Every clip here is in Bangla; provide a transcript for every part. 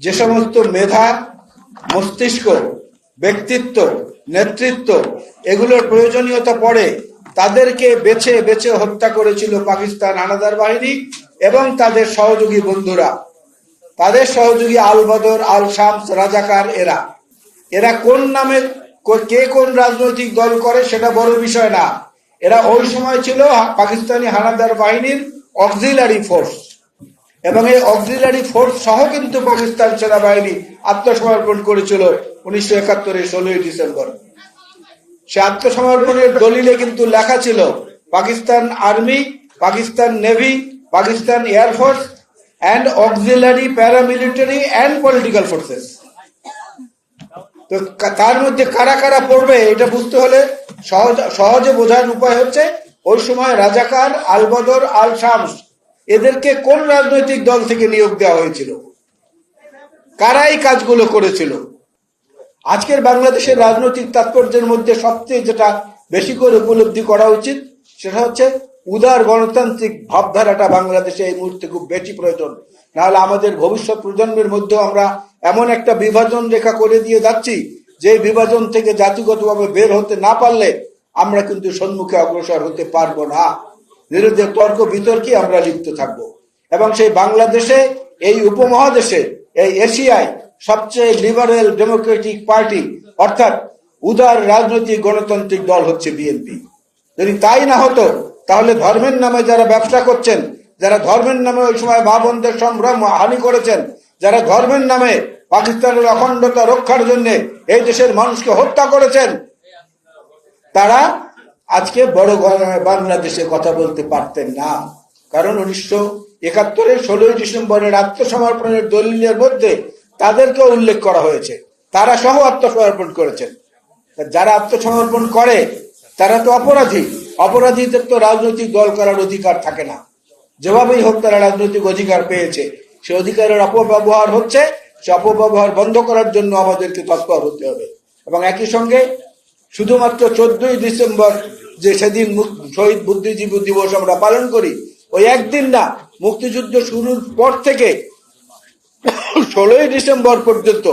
যে সমস্ত মেধা, মস্তিষ্ক, ব্যক্তিত্ব, নেতৃত্ব এগুলোর প্রয়োজনীয়তা পড়ে, তাদেরকে বেছে বেছে হত্যা করেছিল পাকিস্তান হানাদার বাহিনী এবং তাদের সহযোগী বন্ধুরা। তাদের সহযোগী আল বদর, আল শামস, রাজাকার এরা। এরা কোন নামে, কো- কে কোন রাজনৈতিক দল করে সেটা বড় বিষয় না। এরা ওই সময় ছিল পাকিস্তানি হানাদার বাহিনীর অক্সিলারি ফোর্স। এবং এই অক্সিলারি ফোর্স সহ কিন্তু পাকিস্তান সেনাবাহিনী আত্মসমর্পণ করেছিল উনিশশো একাত্তরের ষোলোই ডিসেম্বর। সে আত্মসমর্পণের দলিলে কিন্তু লেখা ছিল, Pakistan army, Pakistan navy, Pakistan air force and auxiliary paramilitary and political forces তো তার মধ্যে কারা কারা পড়বে এটা বুঝতে হলে সহজ, সহজে বোঝার উপায় হচ্ছে ওই সময় রাজাকার আল বদর আল শামস এদেরকে কোন রাজনৈতিক দল থেকে নিয়োগ দেওয়া হয়েছিল? কারা এই কাজগুলো করেছিল? আজকের বাংলাদেশের রাজনৈতিক তাৎপর্যের মধ্যে সবচেয়ে যেটা বেশি করে উপলব্ধি করা উচিত, সেটা হচ্ছে উদার গণতান্ত্রিক ভাবধারাটা বাংলাদেশে এই মুহূর্তে খুব বেশি প্রয়োজন। নাহলে আমাদের ভবিষ্যৎ প্রজন্মের মধ্যে আমরা এমন একটা বিভাজন রেখা করে দিয়ে যাচ্ছি যে বিভাজন থেকে জাতিগতভাবে বের হতে না পারলে আমরা কিন্তু সম্মুখে অগ্রসর হতে পারব না। বিরুদ্ধে তর্ক বিতর্কে আমরা লিপ্ত থাকব। এবং সেই বাংলাদেশে, এই উপমহাদেশে, এই এশিয়ায় সবচেয়ে লিবারেল ডেমোক্রেটিক পার্টি, অর্থাৎ উদার রাজনৈতিক গণতান্ত্রিক দল হচ্ছে বিএনপি। যদি তাই না হতো, তাহলে ধর্মের নামে যারা ব্যবসা করছেন, যারা ধর্মের নামে ওই সময় মা বোনদের সম্ভ্রম হানি করেছেন, যারা ধর্মের নামে পাকিস্তানের অখণ্ডতা রক্ষার জন্য এই দেশের মানুষকে হত্যা করেছেন, তারা আজকে বড় বাংলাদেশে কথা বলতে পারতেন না। কারণ উনিশশো একাত্তরের ষোলোই ডিসেম্বরের আত্মসমর্পণের দলিলের মধ্যে তাদেরকে উল্লেখ করা হয়েছে। তারা সহ আত্মসমর্পণ করেছেন। যারা আত্মসমর্পণ করে, তারা তো অপরাধী। অপরাধীদের তো রাজনৈতিক দল করার অধিকার থাকে না। যেভাবেই হোক তারা রাজনৈতিক অধিকার পেয়েছে। সে অধিকারের অপব্যবহার হচ্ছে। সে অপব্যবহার বন্ধ করার জন্য আমাদেরকে তৎপর হতে হবে। এবং একই সঙ্গে শুধুমাত্র চোদ্দই ডিসেম্বর যে সেদিন শহীদ বুদ্ধিজীবী দিবস আমরা পালন করি, ওই একদিন না, মুক্তিযুদ্ধ শুরুর পর থেকে ষোলোই ডিসেম্বর পর্যন্ত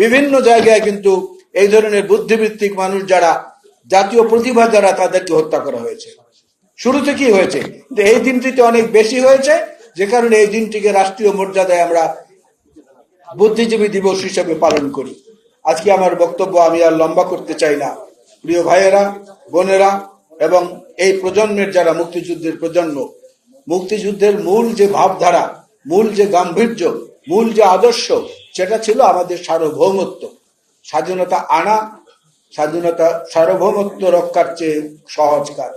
বিভিন্ন জায়গায় কিন্তু এই ধরনের বুদ্ধিভিত্তিক মানুষ যারা, জাতীয় প্রতিভা যারা তাদেরকে হত্যা করা হয়েছে। শুরু থেকেই হয়েছে। এই দিনটিতে অনেক বেশি হয়েছে, যে কারণে এই দিনটিকে রাষ্ট্রীয় মর্যাদায় আমরা বুদ্ধিজীবী দিবস হিসেবে পালন করি। আজকে আমার বক্তব্য আমি আর লম্বা করতে চাই না। প্রিয় ভাইয়েরা, বোনেরা এবং এই প্রজন্মের যারা মুক্তিযুদ্ধের প্রজন্ম, মুক্তিযুদ্ধের মূল যে ভাবধারা, মূল যে গাম্ভীর্য, মূল যে আদর্শ, সেটা ছিল আমাদের সার্বভৌমত্ব। স্বাধীনতা আনা, স্বাধীনতা সার্বভৌমত্ব রক্ষার চেয়ে সহজ কাজ।